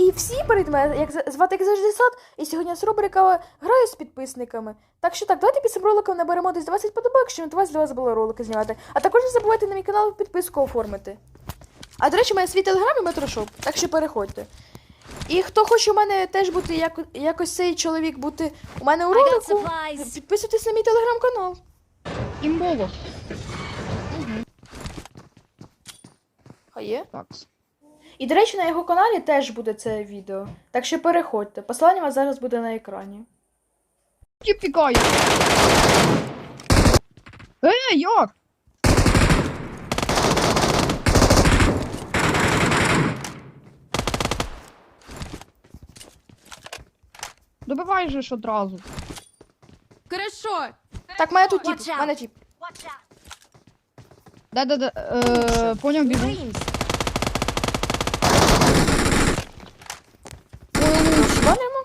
І всі перед мене, як звати як завжди сад, і сьогодні з рубрика граю з підписниками. Так що так, давайте під цим роликом наберемо десь 20 подобайок, щоб 20 для вас було ролики знімати. А також не забувайте на мій канал підписку оформити. А до речі, у мене свій телеграм і метрошоп, так що переходьте. І хто хоче у мене теж бути як, якось цей чоловік бути у мене у ролику, підписуйтесь на мій телеграм-канал. Імбово. А є? Так. І, до речі, на його каналі теж буде це відео. Так що переходьте. Посилання у вас зараз буде на екрані. Ті пікає. Е, як? Добивай же ж одразу. Хорошо. Так, мене тут тіп, мене тіп. Да-да-да, е, поняв біжу. Швалимо.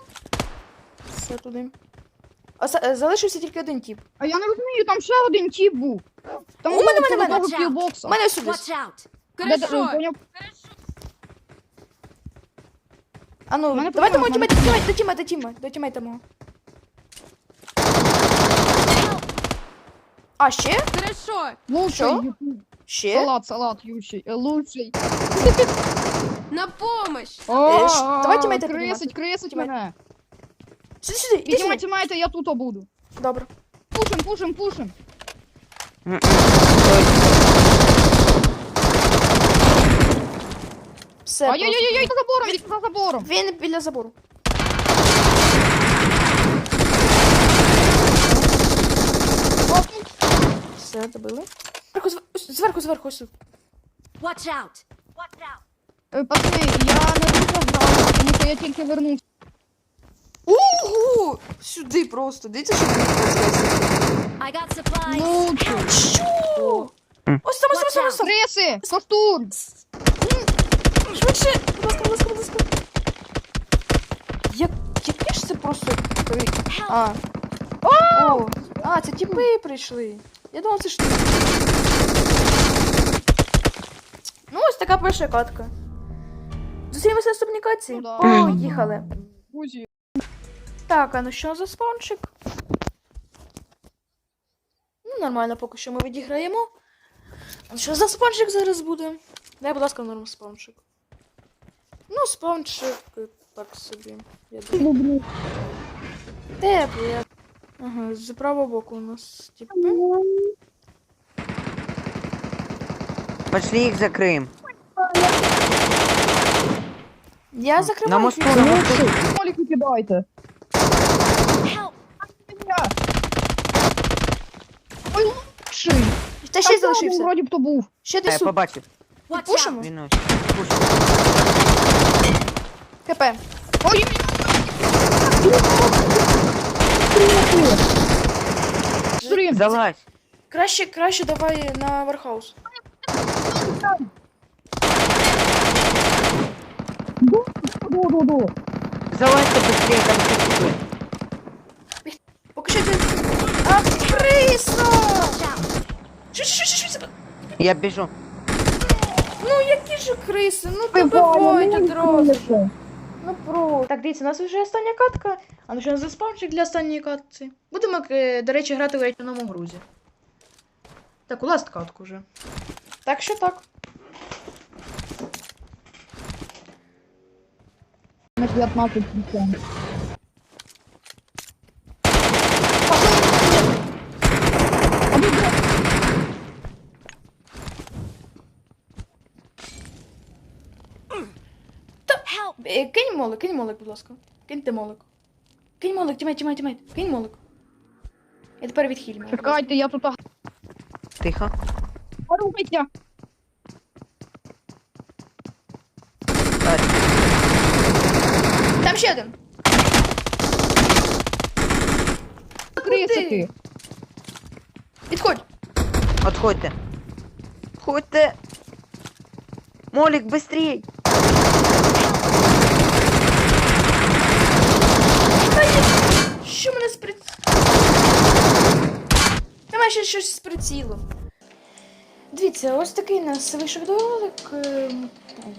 Все туди. А е, залишився тільки один тіп. А я не розумію, там ще один тіп був. Там У мене, був мене, мене. У мене сюди. Watch out. Хорошо. А ну, мене давайте мого проблема, тімейта, до тімейта, до тімейта, до тімейта мого. А, ще? Хорошо. Лучший Ще? Салат, салат, ющий. Е, Лучший. На помощь. Ж, давайте мене крисить, крисить мене. Сюди, сюди, іди Піднімайте, сюди. тімайте, я тут буду. Добре. Пушим, пушим, пушим. Все. Ай-яй-яй, за забором, він за забором. просто. Він біля забору. Все, добили. Зверху, зв- зверху, зверху, ось тут. Watch out. Watch out. Е, Пацани, я не дуже грав, тому що я тільки вернувся. Ого! Сюди просто. Дивіться, що тут got supplies. Лучший. Що? Ось там, ось там, ось там. Криси, костур. Швидше. Будь ласка, будь ласка, будь ласка. Як, які ж це просто... А. О! А, це тіпи прийшли. Я думав, це ж ти. Ну, ось така перша катка. Зустрінемося на наступній катці. Ну да. Поїхали. Друзі. Так, а ну що за спаунчик? Ну, нормально, поки що ми відіграємо. А що за спаунчик зараз буде? Дай, будь ласка, норм спаунчик. Ну, спаунчик так собі. Я думаю. Теплий. я- Ага, з правого боку у нас типи. Пошли их закроем. Я На закриваю. мосту, на мосту. Молік не кидайте. Ой, лучший. Та ще й залишився. Вроді б то був. Ще А, десь я тут. побачив. Пушимо. Він ось. КП. Ой, Стрім. Залазь. Краще, краще давай на вархаус. Ду-ду-ду. Залазь-ка быстрее, там. Поки що. А, криса! Що, що, що, що, що? Я біжу. Ну, які ж криси? Ну, добивають одразу. Ну про. Так, дивіться, у нас вже остання катка. А ну що за спамчик для останньої катки? Будемо, е, до речі, грати в рятівному грузі. Так, у ласт катку вже. Так що так. 15 відсотків. Help. Е, Кинь молик, кинь молик, будь ласка. Киньте молик. Кинь молик, тімей, тімей, тімей. Кинь молик. Я тепер відхиль. Чекайте, я тут Тихо. Рухайте. Так, Там ще один. Крисити. Підходь. Отходьте. Ходьте. Молик, быстрей. Що мене з приц... Давай ще щось з прицілом. Дивіться, ось такий нас вийшов відеоролик. ем,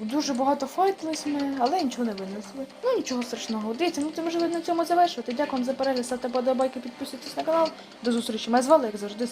Дуже багато файтились ми, але нічого не винесли. Ну нічого страшного. Дивіться, ну це можливо на цьому завершувати. Дякую вам за перегляд, ставте подобайки, підписуйтесь на канал. До зустрічі. Мене звали, як завжди.